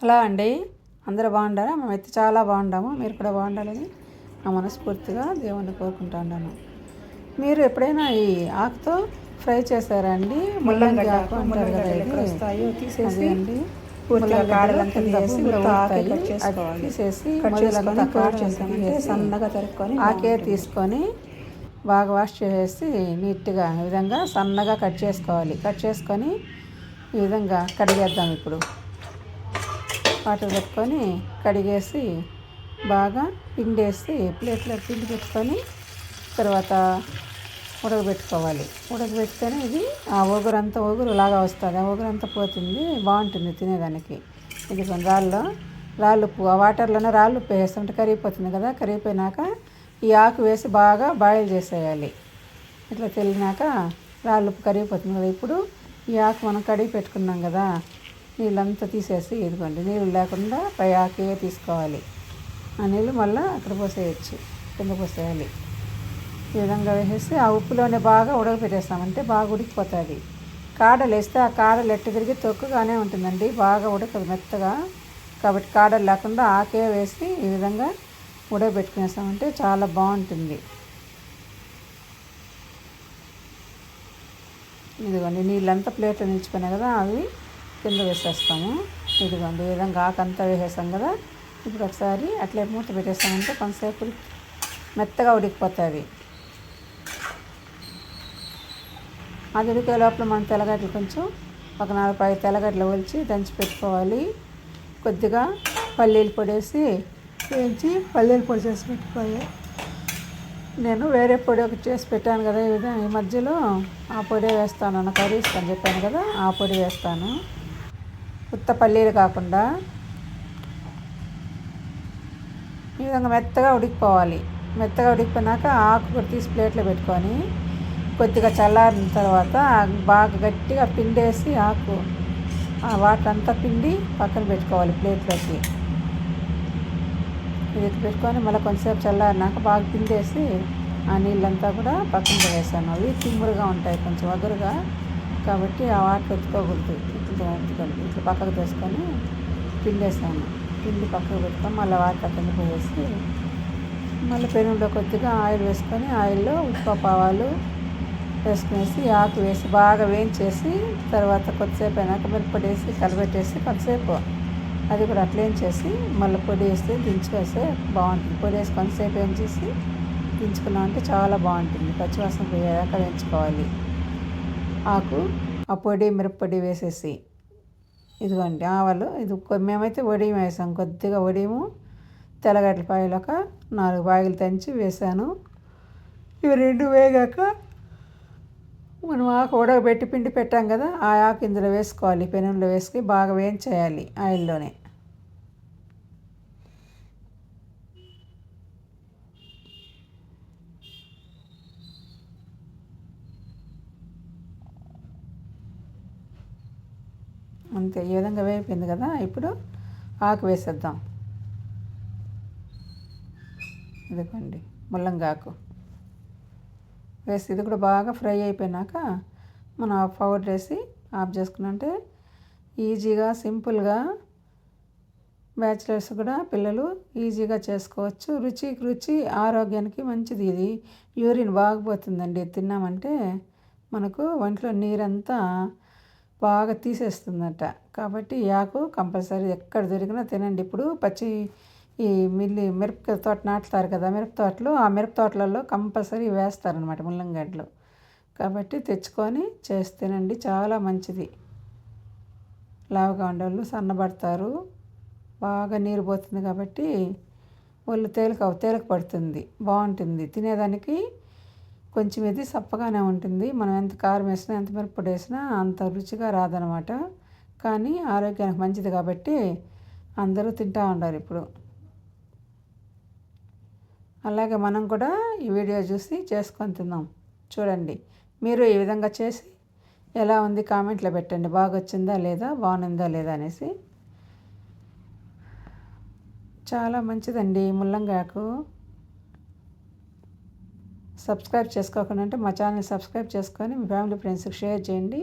Hello అండి. అందరూ బాగుండారా? మేమైతే చాలా బాగుండాము. మీరు కూడా బాగుండాలని నా మనస్ఫూర్తిగా దేవుణ్ణి కోరుకుంటా ఉన్నాను మీరు ఎప్పుడైనా ఈ ఆకుతో ఫ్రై చేశారా అండి? ముల్లంగి ఆకు అంటారు కదా ఇది. తీసేసి అండి. తీసేసి సన్నగా తరుక్కొని ఆకే తీసుకొని బాగా వాష్ చేసేసి నీట్గా ఈ విధంగా సన్నగా కట్ చేసుకోవాలి. కట్ చేసుకొని ఈ విధంగా కడిగేద్దాం ఇప్పుడు. వాటర్ పెట్టుకొని కడిగేసి బాగా పిండేసి ప్లేట్లో పిండి పెట్టుకొని తర్వాత ఉడకబెట్టుకోవాలి. ఉడకబెడితేనే ఇది ఆ ఒగురు అంతా ఒగురు లాగా వస్తుంది. ఆ ఒగురు అంతా పోతుంది. బాగుంటుంది తినేదానికి. ఇది రాళ్ళు రాళ్ళు ఉప్పు ఆ వాటర్లోనే రాళ్ళు ఉప్పు వేస్తుంటే కరిగిపోతుంది కదా. కరిగిపోయినాక ఈ ఆకు వేసి బాగా బాయిల్ చేసేయాలి. ఇట్లా తెలినాక రాళ్ళు ఉప్పు కరిగిపోతుంది కదా. ఇప్పుడు ఈ ఆకు మనం కడిగి పెట్టుకున్నాం కదా. నీళ్ళంతా తీసేసి ఇదిగోండి నీళ్ళు లేకుండా పై ఆకే తీసుకోవాలి. ఆ నీళ్ళు మళ్ళీ అక్కడ పోసేయచ్చు కింద పోసేయాలి. ఈ విధంగా వేసేసి ఆ ఉప్పులోనే బాగా ఉడకపెట్టేస్తామంటే బాగా ఉడికిపోతుంది. కాడలు వేస్తే ఆ కాడలు ఎట్టు తిరిగి తొక్కుగానే ఉంటుందండి. బాగా ఉడకదు మెత్తగా. కాబట్టి కాడలు లేకుండా ఆకే వేసి ఈ విధంగా ఉడకబెట్టుకునేస్తామంటే చాలా బాగుంటుంది. ఇదిగోండి నీళ్ళంతా ప్లేట్లో నిల్చుకున్నాయి కదా అవి. కింద వేసేస్తాము. ఇదిగోండి ఈ విధంగా ఆకంతా వేసేస్తాం కదా. ఇప్పుడు ఒకసారి అట్లే మూత పెట్టేస్తామంటే కొంతసేపు మెత్తగా ఉడికిపోతుంది. అది ఉడికే లోపల మనం తెల్లగడ్డలు కొంచెం ఒక నాలుగు ఐదు తెల్లగడ్డలు ఒలిచి దంచి పెట్టుకోవాలి. కొద్దిగా పల్లీలు పొడేసి వేయించి పల్లీలు పొడి చేసి పెట్టుకోవాలి. నేను వేరే పొడి ఒకటి చేసి పెట్టాను కదా ఈ విధంగా ఈ మధ్యలో ఆ పొడి వేస్తాను అన్న కర్రీస్ అని చెప్పాను కదా ఆ పొడి వేస్తాను. ఉత్త పల్లీలు కాకుండా ఈ విధంగా మెత్తగా ఉడికిపోవాలి. మెత్తగా ఉడికిపోయినాక ఆకు కూడా తీసి ప్లేట్లో పెట్టుకొని కొద్దిగా చల్లారిన తర్వాత బాగా గట్టిగా పిండేసి ఆకు ఆ వాటర్ అంతా పిండి పక్కన పెట్టుకోవాలి ప్లేట్లోకి. ఇది పెట్టుకొని మళ్ళీ కొంచెంసేపు చల్లారినాక బాగా పిండేసి ఆ నీళ్ళంతా కూడా పక్కన వేసాను అవి తిమ్మురుగా ఉంటాయి కొంచెం వగరుగా కాబట్టి ఆ వాటర్ ఎత్తుకోకూడదు. ఇట్లా ఇట్లా పక్కకు తీసుకొని పిండేస్తాను. పిండి పక్కకు పెట్టుకొని మళ్ళీ వాటర్ పక్కన పోయేసి మళ్ళీ పెనులో కొద్దిగా ఆయిల్ వేసుకొని ఆయిల్లో ఉప్పు ఆవాలు వేసుకునేసి ఆకు వేసి బాగా వేయించేసి తర్వాత కొద్దిసేపు అయినాక మిరపడేసి వేసి కలబెట్టేసి కొంతసేపు అది కూడా అట్లా వేయించేసి మళ్ళీ పొడి వేస్తే దించుకేస్తే బాగుంటుంది. పొడి వేసి కొంతసేపు వేయించేసి దించుకున్నామంటే చాలా బాగుంటుంది. పచ్చివాసన పోయేదాకా వేయించుకోవాలి. ఆకు ఆ పొడి మిరప్పొడి వేసేసి ఇదిగోండి ఆవాలు ఇది మేమైతే వడియం వేసాం. కొద్దిగా వడియము తెల్లగడ్డల పాయలు ఒక నాలుగు పాయలు దంచి వేసాను. ఇవి రెండు వేగాక మనం ఆకు ఉడకబెట్టి పిండి పెట్టాం కదా ఆ ఆకు ఇందులో వేసుకోవాలి పెనంలో వేసుకుని బాగా వేయించేయాలి ఆయిల్లోనే. అంతే ఈ విధంగా వేగిపోయింది కదా ఇప్పుడు ఆకు వేసేద్దాం. ఇదిగోండి ముల్లంగాకు వేసి ఇది కూడా బాగా ఫ్రై అయిపోయినాక మనం పౌడర్ వేసి ఆఫ్ చేసుకున్నంటే ఈజీగా సింపుల్గా బ్యాచిలర్స్ కూడా పిల్లలు ఈజీగా చేసుకోవచ్చు. రుచికి రుచి ఆరోగ్యానికి మంచిది ఇది. యూరిన్ బాగుపోతుందండి తిన్నామంటే మనకు ఒంట్లో నీరంతా బాగా తీసేస్తుందట. కాబట్టి ఆకు కంపల్సరీ ఎక్కడ దొరికినా తినండి. ఇప్పుడు పచ్చి ఈ మిల్లి మిరప తోట నాటుతారు కదా మిరప తోటలు ఆ మిరప తోటలలో కంపల్సరీ వేస్తారనమాట ముల్లంగడ్డలు. కాబట్టి తెచ్చుకొని చేసి తినండి చాలా మంచిది. లావుగా ఉండేవాళ్ళు సన్నబడతారు బాగా నీరు పోతుంది కాబట్టి ఒళ్ళు తేలిక తేలిక పడుతుంది బాగుంటుంది. తినేదానికి కొంచెం ఇది సప్పగానే ఉంటుంది. మనం ఎంత కారం వేసినా ఎంత మిరప్పొడి వేసినా అంత రుచిగా రాదనమాట కానీ ఆరోగ్యానికి మంచిది కాబట్టి అందరూ తింటూ ఉండారు ఇప్పుడు. అలాగే మనం కూడా ఈ వీడియో చూసి చేసుకొని తిందాం చూడండి. మీరు ఈ విధంగా చేసి ఎలా ఉంది కామెంట్లో పెట్టండి. బాగా వచ్చిందా లేదా బాగుందా లేదా అనేసి. చాలా మంచిదండి ముల్లంగాకు. సబ్స్క్రైబ్ చేసుకోకుండా అంటే మా ఛానల్ సబ్స్క్రైబ్ చేసుకొని మీ ఫ్యామిలీ ఫ్రెండ్స్కి షేర్ చేయండి.